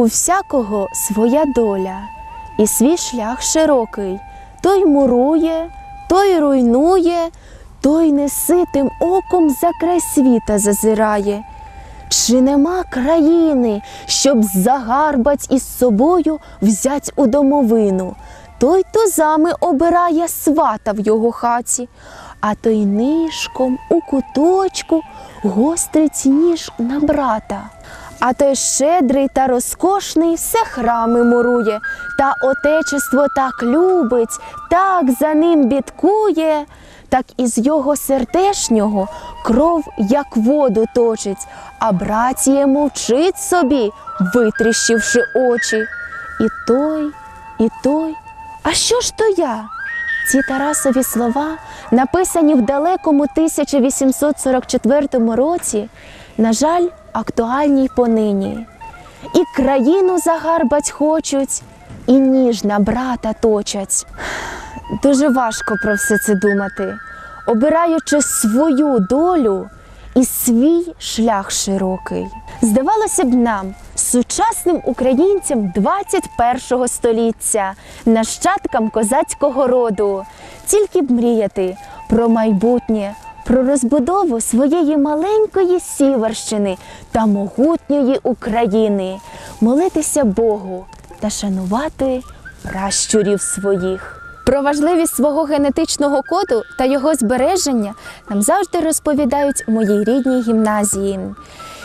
У всякого своя доля, і свій шлях широкий. Той мурує, той руйнує, той неситим оком за край світа зазирає. Чи нема країни, щоб загарбать із собою взять у домовину? Той тузами обирає свата в його хаті, а той нишком у куточку гострить ніж на брата. А той щедрий та розкошний все храми мурує, та отечество так любить, так за ним бідкує, так із його сердешнього кров, як воду точить, а братіє мовчить собі, витріщивши очі. І той, і той. А що ж то я? Ці Тарасові слова, написані в далекому 1844 році, на жаль, актуальні й понині. І країну загарбать хочуть, і ніж на брата точать. Дуже важко про все це думати, обираючи свою долю і свій шлях широкий. Здавалося б нам, сучасним українцям 21 століття, нащадкам козацького роду, тільки б мріяти про майбутнє, про розбудову своєї маленької сіверщини та могутньої України, молитися Богу та шанувати пращурів своїх. Про важливість свого генетичного коду та його збереження нам завжди розповідають у моїй рідній гімназії,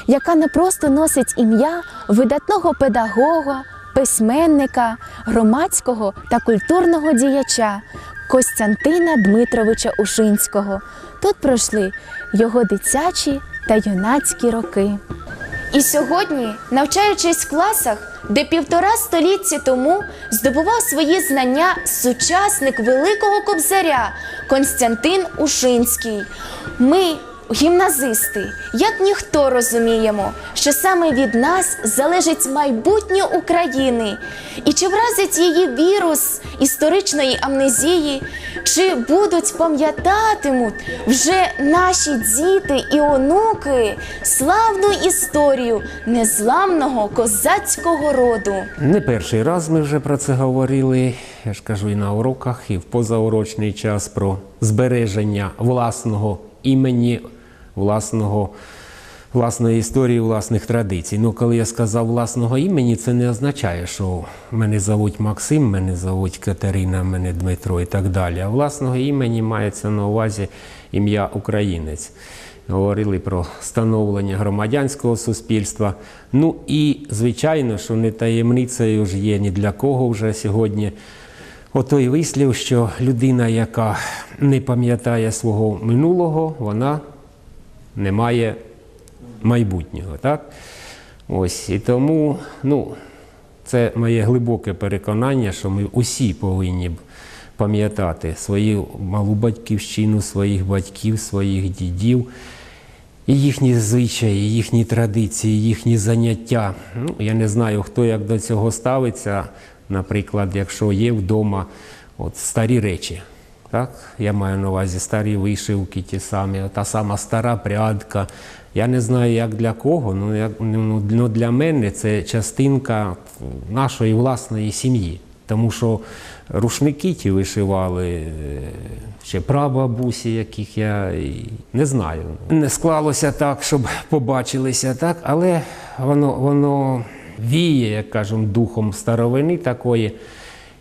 яка не просто носить ім'я видатного педагога, письменника, громадського та культурного діяча Костянтина Дмитровича Ушинського. Тут пройшли його дитячі та юнацькі роки. І сьогодні, навчаючись в класах, де півтора століття тому здобував свої знання сучасник великого кобзаря Константин Ушинський. Ми, гімназисти, як ніхто розуміємо, що саме від нас залежить майбутнє України, і чи вразить її вірус історичної амнезії, чи будуть пам'ятатимуть вже наші діти і онуки славну історію незламного козацького роду. Не перший раз ми вже про це говорили. Я ж кажу і на уроках, і в позаурочний час про збереження власного імені, власного, власної історії, власних традицій. Ну, коли я сказав власного імені, це не означає, що мене зовуть Максим, мене зовуть Катерина, мене Дмитро і так далі. А власного імені мається на увазі ім'я українець. Говорили про становлення громадянського суспільства. Ну і звичайно, що не таємницею ж є ні для кого вже сьогодні. Отой вислів, що людина, яка не пам'ятає свого минулого, вона не має майбутнього. Так? Ось, і тому ну, це моє глибоке переконання, що ми усі повинні пам'ятати свою малу батьківщину, своїх батьків, своїх дідів, і їхні звичаї, їхні традиції, їхні заняття. Ну, я не знаю, хто як до цього ставиться. Наприклад, якщо є вдома от, старі речі. Так? Я маю на увазі старі вишивки, ті самі, та сама стара прядка. Я не знаю, як для кого, ну, як, ну, ну, для мене це частинка нашої власної сім'ї. Тому що рушники ті вишивали е, ще прабабусі, яких я не знаю. Не склалося так, щоб побачилися так, але воно, воно віє, як кажемо, духом старовини такої.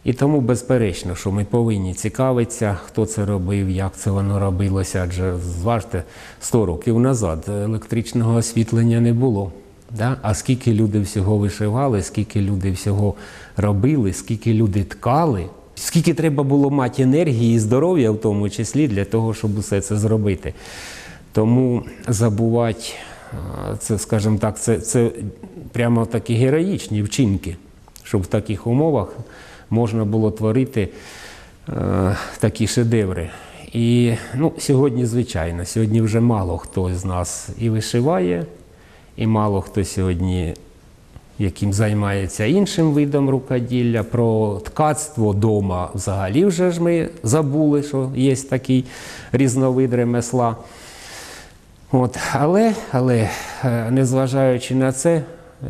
І тому безперечно, що ми повинні цікавитися, хто це робив, як це воно робилося. Адже зважте, 100 років назад електричного освітлення не було. Да? А скільки люди всього вишивали, скільки люди всього робили, скільки люди ткали, скільки треба було мати енергії і здоров'я, в тому числі, для того, щоб усе це зробити. Тому забувати, це, скажімо так, це, це прямо такі героїчні вчинки, щоб в таких умовах можна було творити е, такі шедеври. І ну, сьогодні, звичайно, сьогодні вже мало хто з нас і вишиває, і мало хто сьогодні яким займається іншим видом рукоділля. Про ткацтво вдома взагалі вже ж ми забули, що є такий різновид ремесла. От, але, але, е, незважаючи на це,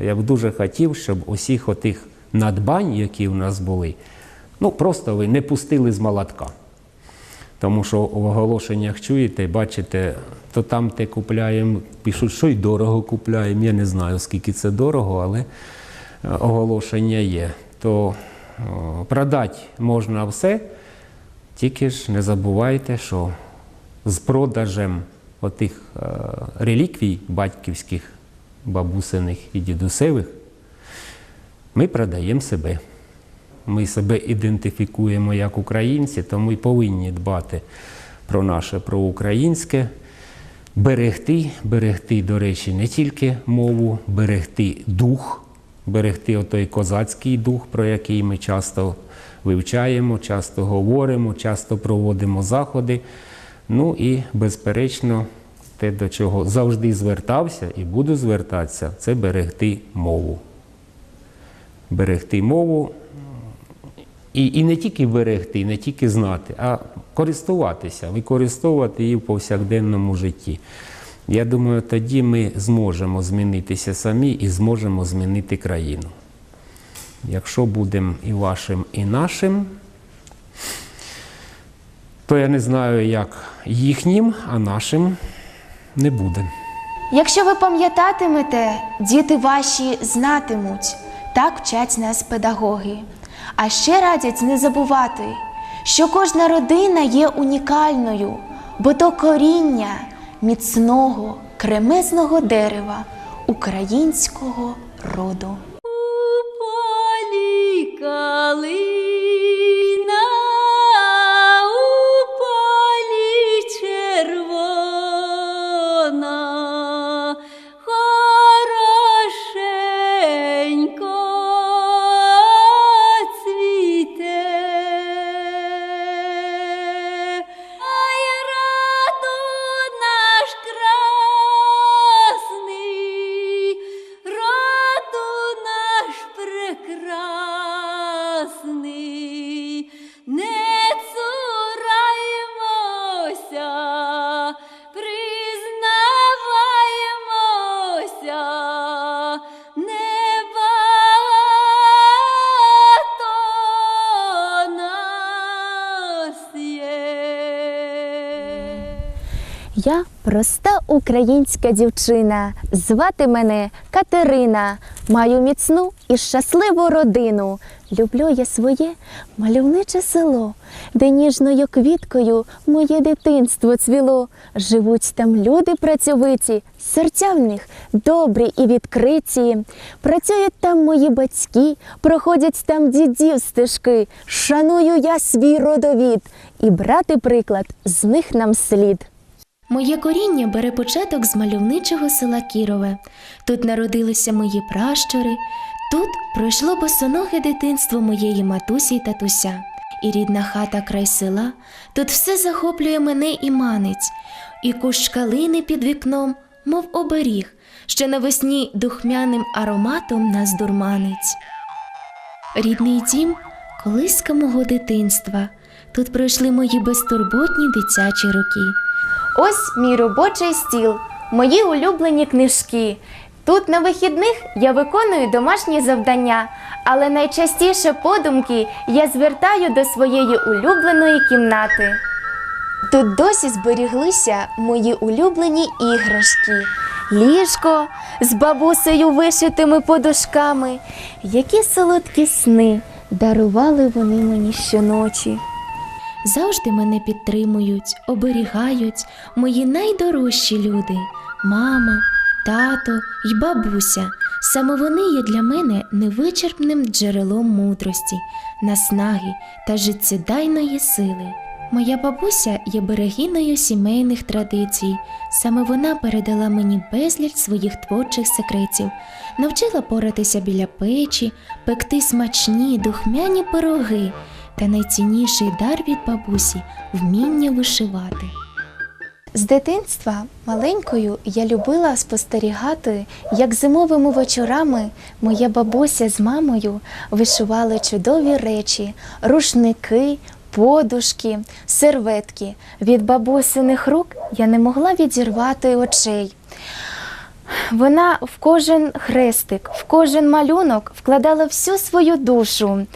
я б дуже хотів, щоб усіх отих надбань, які в нас були, ну просто ви не пустили з молотка. Тому що в оголошеннях чуєте, бачите, то там те купляємо, пишуть, що й дорого купляємо. Я не знаю, скільки це дорого, але е, оголошення є. То продати можна все, тільки ж не забувайте, що з продажем отих е, реліквій батьківських, бабусиних і дідусевих ми продаємо себе. Ми себе ідентифікуємо як українці, тому і повинні дбати про наше, про українське, берегти, берегти, до речі, не тільки мову, берегти дух, берегти отой козацький дух, про який ми часто вивчаємо, часто говоримо, часто проводимо заходи. Ну і, безперечно, те, до чого завжди звертався і буду звертатися, це берегти мову. Берегти мову і, і не тільки берегти, не тільки знати, а користуватися, використовувати її в повсякденному житті. Я думаю, тоді ми зможемо змінитися самі і зможемо змінити країну. Якщо будемо і вашим, і нашим, то я не знаю, як їхнім, а нашим не буде. Якщо ви пам'ятатимете, діти ваші знатимуть, так вчать нас педагоги. А ще радять не забувати, що кожна родина є унікальною, бо то коріння міцного кремезного дерева українського роду. У полі українська дівчина, звати мене Катерина. Маю міцну і щасливу родину. Люблю я своє мальовниче село, де ніжною квіткою моє дитинство цвіло. Живуть там люди працьовиті, серця в них добрі і відкриті. Працюють там мої батьки, проходять там дідів стежки. Шаную я свій родовід і брати приклад з них нам слід. Моє коріння бере початок з мальовничого села Кірове. Тут народилися мої пращури, тут пройшло босоноге дитинство моєї матусі й татуся. І рідна хата край села, тут все захоплює мене і манець, і кущ калини під вікном, мов оберіг, що навесні духмяним ароматом нас дурманить. Рідний дім колиска мого дитинства. Тут пройшли мої безтурботні дитячі роки. Ось мій робочий стіл, мої улюблені книжки. Тут на вихідних я виконую домашні завдання, але найчастіше подумки я звертаю до своєї улюбленої кімнати. Тут досі зберіглися мої улюблені іграшки, ліжко з бабусею вишитими подушками. Які солодкі сни дарували вони мені щоночі. Завжди мене підтримують, оберігають мої найдорожчі люди мама, тато й бабуся. Саме вони є для мене невичерпним джерелом мудрості, наснаги та життєдайної сили. Моя бабуся є берегиною сімейних традицій. Саме вона передала мені безліч своїх творчих секретів, навчила поратися біля печі, пекти смачні, духмяні пироги та найцінніший дар від бабусі вміння вишивати. З дитинства маленькою я любила спостерігати, як зимовими вечорами моя бабуся з мамою вишивали чудові речі, рушники, подушки, серветки. Від бабусиних рук я не могла відірвати очей. Вона в кожен хрестик, в кожен малюнок вкладала всю свою душу.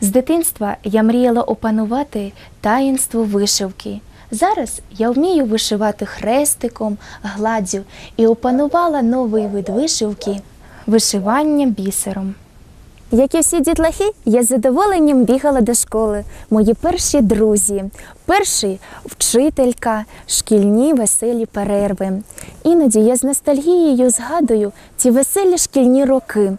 З дитинства я мріяла опанувати таїнство вишивки. Зараз я вмію вишивати хрестиком, гладдю і опанувала новий вид вишивки вишивання бісером. Як і всі дітлахи, я з задоволенням бігала до школи. Мої перші друзі, перший вчителька, шкільні веселі перерви. Іноді я з ностальгією згадую ці веселі шкільні роки.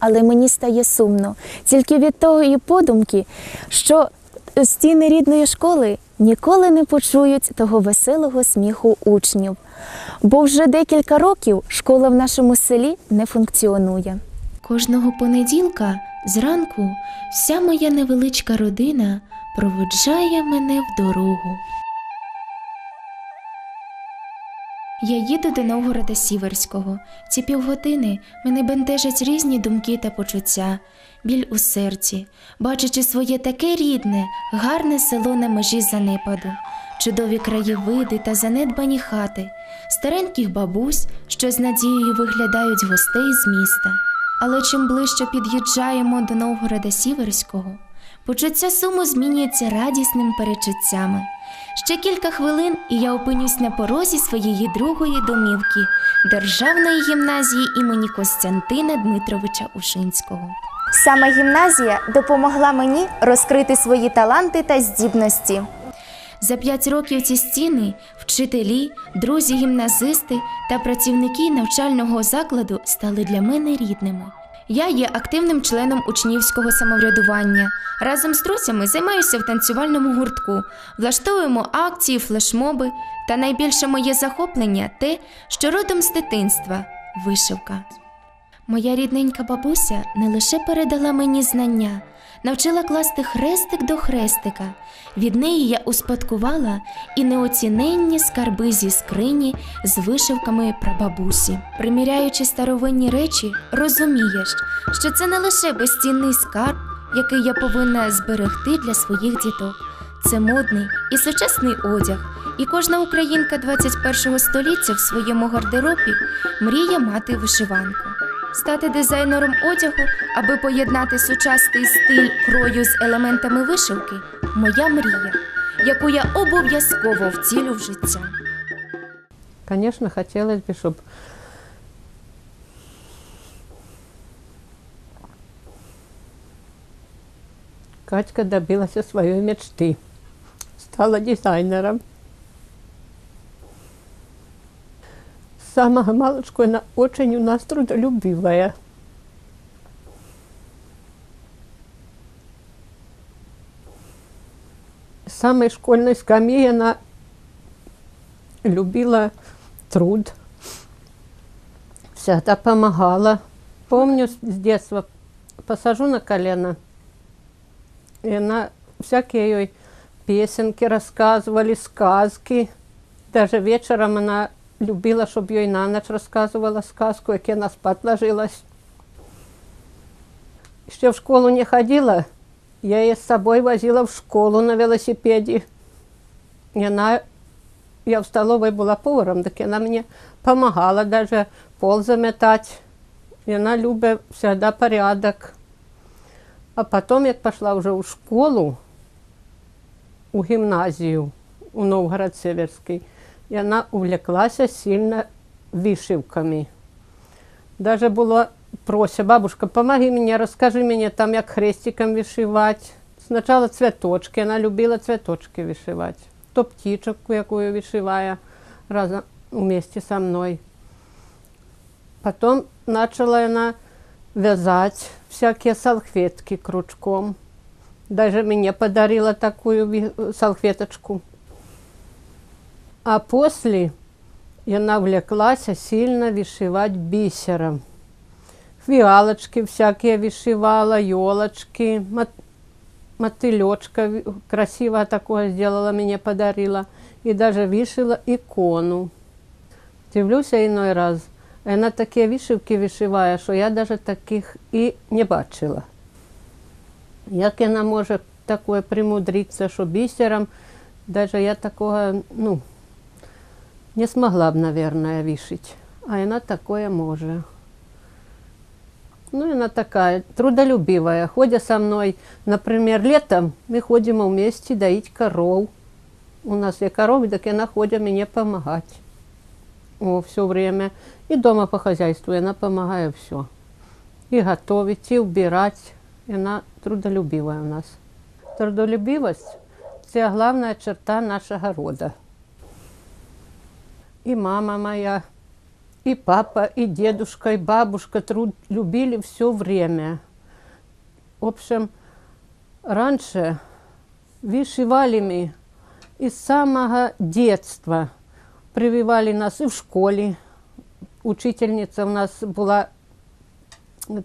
Але мені стає сумно тільки від тої подумки, що стіни рідної школи ніколи не почують того веселого сміху учнів. Бо вже декілька років школа в нашому селі не функціонує. Кожного понеділка зранку вся моя невеличка родина проводжає мене в дорогу. Я їду до Новгорода Сіверського. Ці півгодини мене бентежать різні думки та почуття, біль у серці, бачачи своє таке рідне, гарне село на межі занепаду, чудові краєвиди та занедбані хати, стареньких бабусь, що з надією виглядають гостей з міста. Але чим ближче під'їжджаємо до Новгорода Сіверського, почуття суму змінюється радісним перечуттями. Ще кілька хвилин, і я опинюсь на порозі своєї другої домівки Державної гімназії імені Костянтина Дмитровича Ушинського. Саме гімназія допомогла мені розкрити свої таланти та здібності. За п'ять років ці стіни вчителі, друзі гімназисти та працівники навчального закладу стали для мене рідними. Я є активним членом учнівського самоврядування. Разом з друзями займаюся в танцювальному гуртку, влаштовуємо акції, флешмоби. Та найбільше моє захоплення те, що родом з дитинства вишивка. Моя рідненька бабуся не лише передала мені знання, навчила класти хрестик до хрестика. Від неї я успадкувала і неоціненні скарби зі скрині з вишивками прабабусі. Приміряючи старовинні речі, розумієш, що це не лише безцінний скарб, який я повинна зберегти для своїх діток. Це модний і сучасний одяг, і кожна українка 21 століття в своєму гардеробі мріє мати вишиванку. Стати дизайнером одягу, аби поєднати сучасний стиль крою з елементами вишивки моя мрія, яку я обов'язково втілю в життя. Конечно, хотелось бы, чтобы Катька добилась своей мечты. Стала дизайнером. Самого малышку она очень у нас трудолюбивая. С самой школьной скамьи она любила труд, всегда помогала. Помню с детства, посажу на колено, и она всякие ей песенки рассказывали, сказки. Даже вечером она любила, чтобы ей на ночь рассказывала сказку, як я на спать ложилась. Еще в школу не ходила, я ее с собой возила в школу на велосипеде. И она я в столовой была поваром, так она мне помогала даже пол заметать. И она любит всегда порядок. А потом, як пошла уже у школу, у гимназию, у Новгород Северский, и она увлеклась сильно вишивками. Даже было прося, бабушка, помоги мне, расскажи мне там, як хрестиком вишивать. Сначала цветочки, она любила цветочки вишивать. То птичку, якую вишивая разом вместе со мной. Потом начала она вязать всякие салфетки крючком. Даже мне подарила такую салфеточку. А после она увлеклась сильно вишивать бисером. Фиалочки всякие вишивала, елочки, мотылечка красиво такое сделала, мне подарила. И даже вишила икону. Дивлюся иной раз. Вона такі вишивки вишиває, що я навіть таких і не бачила. Як вона може таке примудритися, що бісером, навіть я такого ну, не змогла б, мабуть, вишити. а вона такое може. Ну, она такая трудолюбивая. Ходя со мной, например, летом мы ходим вместе доить коров. У нас есть коровы, так она ходит мне помогать. О, все время. И дома по хозяйству она помогает все. И готовить, и убирать. Она трудолюбивая у нас. Трудолюбивость – це главная черта нашего рода И мама моя, и папа, и дедушка, и бабушка труд любили все время. В общем, раньше вышивали мы из самого детства. Прививали нас и в школе. Учительница у нас была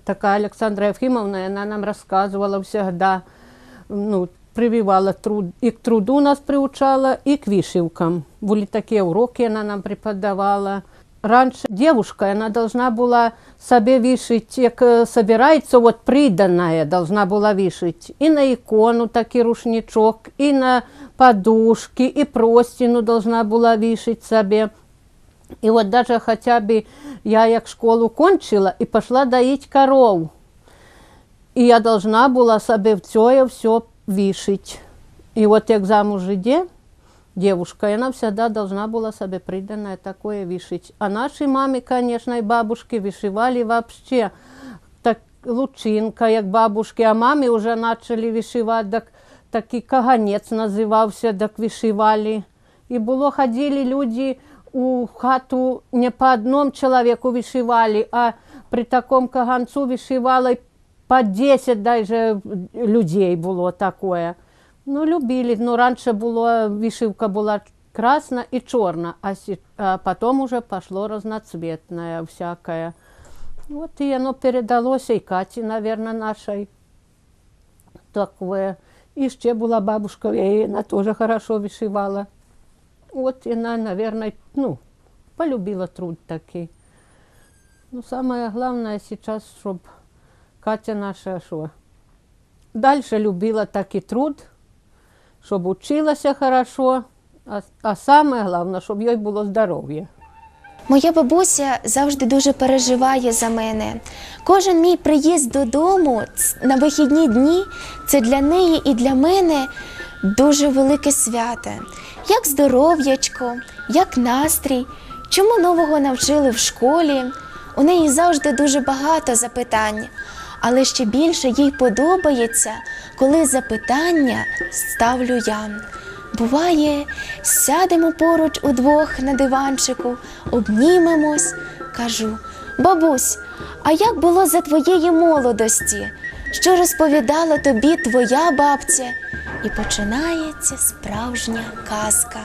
такая Александра Ефимовна, и она нам рассказывала всегда, ну, прививала труд, и к труду нас приучала, и к вышивкам. Были такие уроки, она нам преподавала. Раньше девушка, она должна была себе вышить, как э, собирается, вот приданное должна была вышить. И на икону такий рушничок, и на подушки, и простину должна была вышить себе. И вот даже хотя бы я як школу кончила и пошла доить коров. И я должна была себе в це все вишить. И вот як замуж иде, девушка, и она всегда должна была себе приданное такое вишить. А нашей маме, конечно, и бабушки вышивали вообще так лучинка, як бабушки, а мамі вже почали вишивати, так, такий каганець називався, так вишивали. І було, ходили люди у хату не по одному чоловіку вишивали, а при такому каганцу вишивали по 10 даже людей було таке. Ну, любили. Ну, раніше було, вишивка була красна і чорна, а, сі- а потім уже пошло разноцветное всякое. Вот и оно передалося и Кате, наверное, нашей такое. И ще була бабушка, и она тоже хорошо вышивала. Вот и она, наверное, ну, полюбила труд такий. Ну, самое главное сейчас, чтобы Катя наша що, дальше любила такий труд, щоб училася хорошо, а, а саме головне, щоб їй було здоров'я. Моя бабуся завжди дуже переживає за мене. Кожен мій приїзд додому на вихідні дні це для неї і для мене дуже велике свято. Як здоров'ячко, як настрій, чому нового навчили в школі. У неї завжди дуже багато запитань, але ще більше їй подобається, коли запитання ставлю я. Буває, сядемо поруч удвох на диванчику, обнімемось, кажу: бабусь, а як було за твоєї молодості? Що розповідала тобі твоя бабця? І починається справжня казка.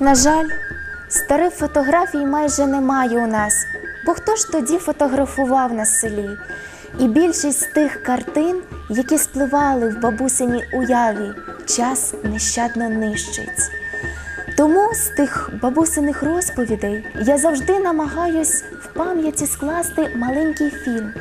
На жаль, старих фотографій майже немає у нас, бо хто ж тоді фотографував на селі? І більшість тих картин, які спливали в бабусиній уяві, час нещадно нищить. Тому з тих бабусиних розповідей я завжди намагаюсь в пам'яті скласти маленький фільм,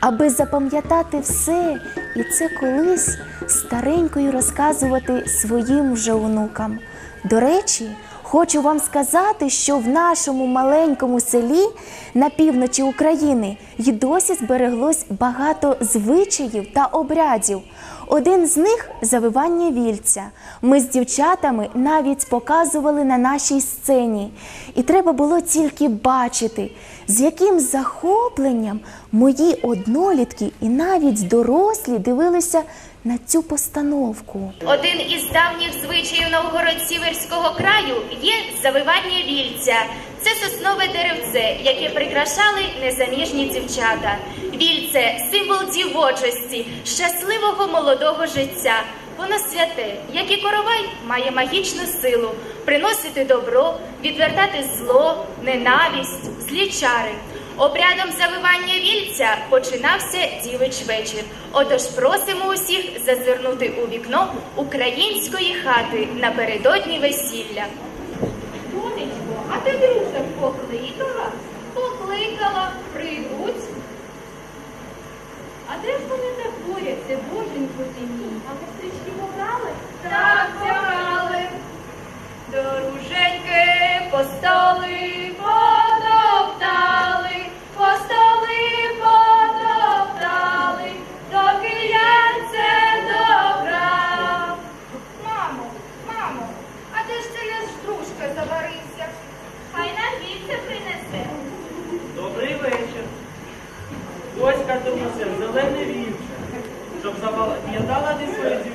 аби запам'ятати все і це колись старенькою розказувати своїм вже онукам. До речі, хочу вам сказати, що в нашому маленькому селі на півночі України й досі збереглось багато звичаїв та обрядів. Один з них завивання вільця. Ми з дівчатами навіть показували на нашій сцені. І треба було тільки бачити, з яким захопленням мої однолітки і навіть дорослі дивилися на цю постановку. Один із давніх звичаїв Новгород-Сіверського краю є завивання вільця. Це соснове деревце, яке прикрашали незаміжні дівчата. Вільце символ дівочості, щасливого молодого життя. Воно святе, як і коровай, має магічну силу приносити добро, відвертати зло, ненависть, злі чари. Обрядом завивання вільця починався дівич вечір. Отож просимо усіх зазирнути у вікно української хати напередодні весілля. Донечко, а ти дружок покликала? Покликала, прийдуть. А де ж вони знаходяться, боженько ти мій? А ви стрічки побрали? Так, побрали. Доруженьки постали, потоптали, по столи потоптали, доки яйце добрав. Мамо, мамо, а де ж я з дружкою заварився? Хай нам віце принесе. Добрий вечір. Ось картопуся, зелене вівче, щоб запам'ятала ти своє дівчинку.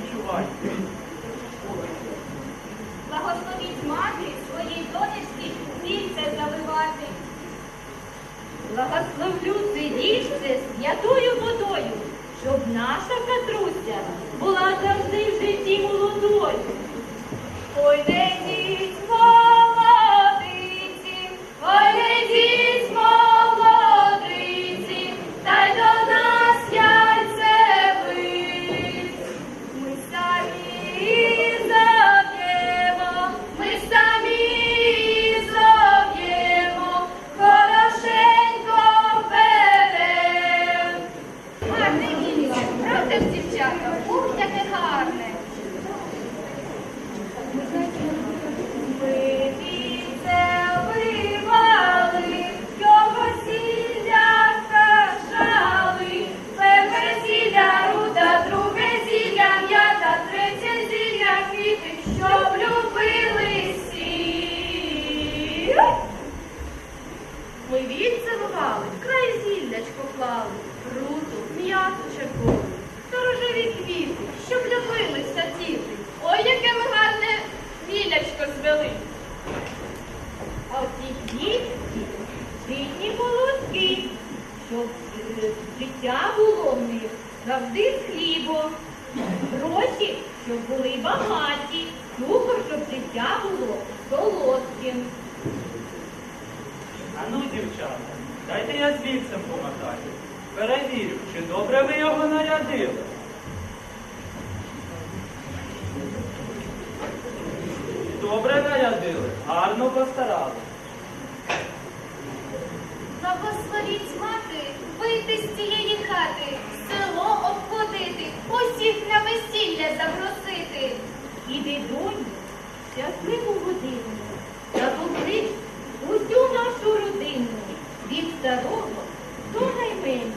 А ну, дівчата, дайте я звідсим помотаю. Перевірю, чи добре ви його нарядили. Добре нарядили, гарно постарали. Благословіть мати, вийти з цієї хати, село обходити, усіх на весілля запросити. Іди, доню, щасливу годину, нашу родину, від старого до найменшого.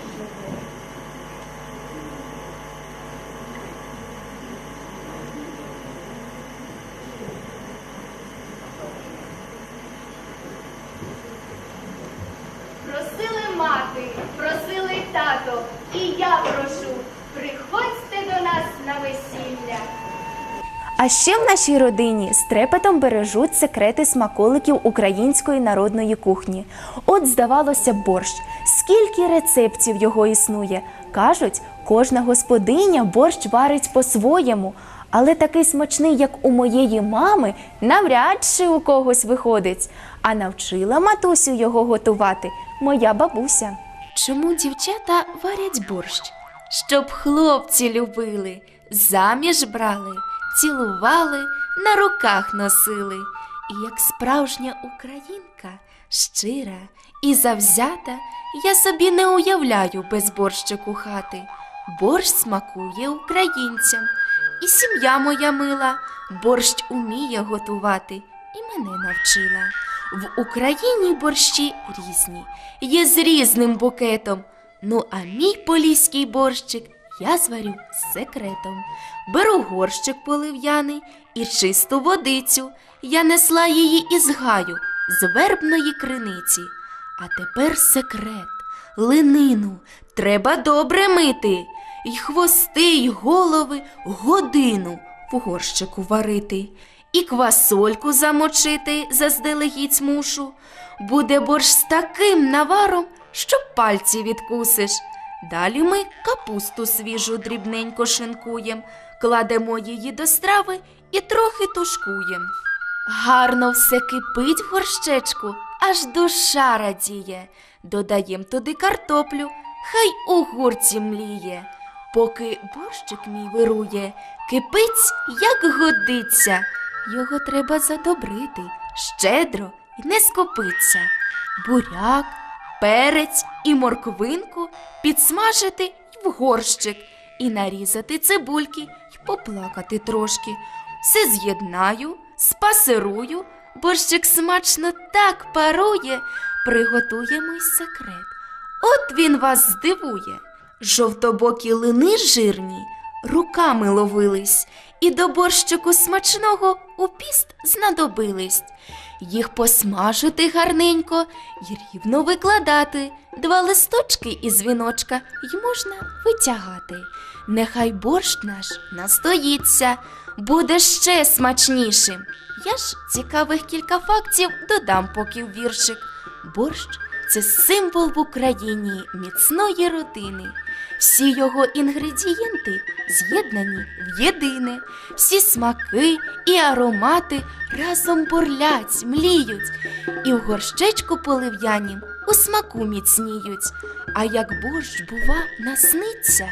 Просили мати, просили тато, і я прошу, приходьте до нас на весілля. А ще в нашій родині з трепетом бережуть секрети смаколиків української народної кухні. От, здавалося, борщ. Скільки рецептів його існує. Кажуть, кожна господиня борщ варить по-своєму, але такий смачний, як у моєї мами, навряд чи у когось виходить. А навчила матусю його готувати моя бабуся. Чому дівчата варять борщ? Щоб хлопці любили, заміж брали, цілували, на руках носили. І як справжня українка, щира і завзята, я собі не уявляю без борщику хати. Борщ смакує українцям, і сім'я моя мила, борщ уміє готувати, і мене навчила. В Україні борщі різні, є з різним букетом. Ну, а мій поліський борщик я зварю з секретом. Беру горщик полив'яний і чисту водицю. Я несла її із гаю з вербної криниці. А тепер секрет. Линину треба добре мити, й хвости, й голови годину в горщику варити, і квасольку замочити заздалегідь змушу. Буде борщ з таким наваром, що пальці відкусиш. Далі ми капусту свіжу дрібненько шинкуєм, кладемо її до страви і трохи тушкуєм. Гарно все кипить в горщечку, аж душа радіє. Додаєм туди картоплю, хай у гурці мліє. Поки борщик мій вирує, кипить, як годиться. Його треба задобрити, щедро й не скопиться. Буряк, перець і морквинку підсмажити й в горщик, і нарізати цибульки й поплакати трошки. Все з'єднаю, спасирую, борщик смачно так парує, приготуємо й секрет. От він вас здивує. Жовтобокі лини жирні руками ловились, і до борщику смачного у піст знадобились. Їх посмажити гарненько і рівно викладати, два листочки із віночка й можна витягати. Нехай борщ наш настоїться, буде ще смачнішим. Я ж цікавих кілька фактів додам поки в віршик. Борщ це символ в Україні міцної родини. Всі його інгредієнти з'єднані в єдине, всі смаки і аромати разом бурлять, мліють, і в горщечку полив'янім у смаку міцніють. А як борщ, бува, насниться,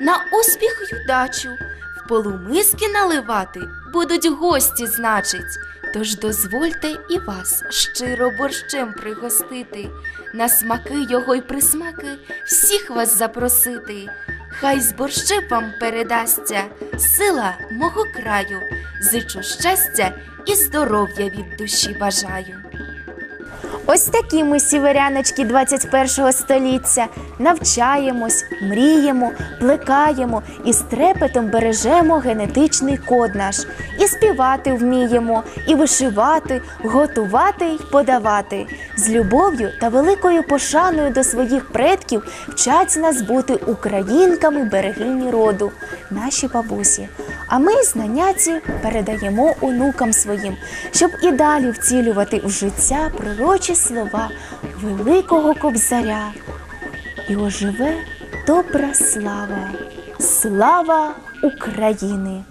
на успіх й удачу в полумиски наливати будуть гості, значить. Тож дозвольте і вас щиро борщем пригостити, на смаки його й присмаки всіх вас запросити. Хай з борщем вам передасться сила мого краю, зичу щастя і здоров'я від душі бажаю. Ось такі ми сіверяночки 21 століття. Навчаємось, мріємо, плекаємо і з трепетом бережемо генетичний код наш. І співати вміємо, і вишивати, готувати й подавати. З любов'ю та великою пошаною до своїх предків вчать нас бути українками берегині роду, наші бабусі. А ми знання ці передаємо онукам своїм, щоб і далі вцілювати в життя пророчі слова великого кобзаря. І оживе добра слава, слава України!